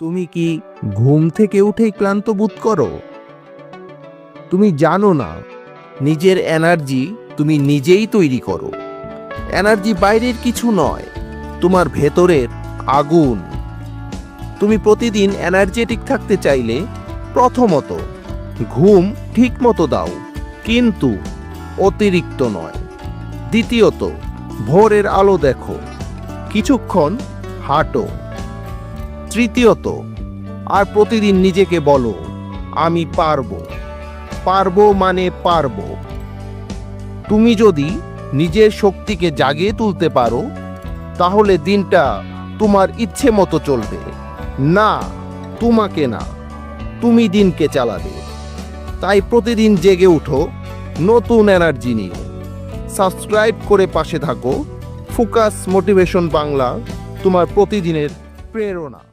তুমি কি ঘুম থেকে উঠেই ক্লান্ত বোধ করো? তুমি জানো না, নিজের এনার্জি তুমি নিজেই তৈরি করো। এনার্জি বাইরের কিছু নয়, তোমার ভেতরের আগুন। তুমি প্রতিদিন এনার্জেটিক থাকতে চাইলে প্রথমত ঘুম ঠিক মতো দাও, কিন্তু অতিরিক্ত নয়। দ্বিতীয়ত, ভোরের আলো দেখো, কিছুক্ষণ হাঁটো। তৃতীয়ত, আর প্রতিদিন নিজেকে বলো, আমি পারব। পারব মানে পারব। তুমি যদি নিজের শক্তিকে জাগিয়ে তুলতে পারো, তাহলে দিনটা তোমার ইচ্ছে মতো চলবে। না, তোমাকে না, তুমি দিনকে চালাবে। তাই প্রতিদিন জেগে উঠো, নতুন এনার্জি নিয়ে সাবস্ক্রাইব করে পাশে থাকো। ফোকাস মোটিভেশন বাংলা, তোমার প্রতিদিনের প্রেরণা।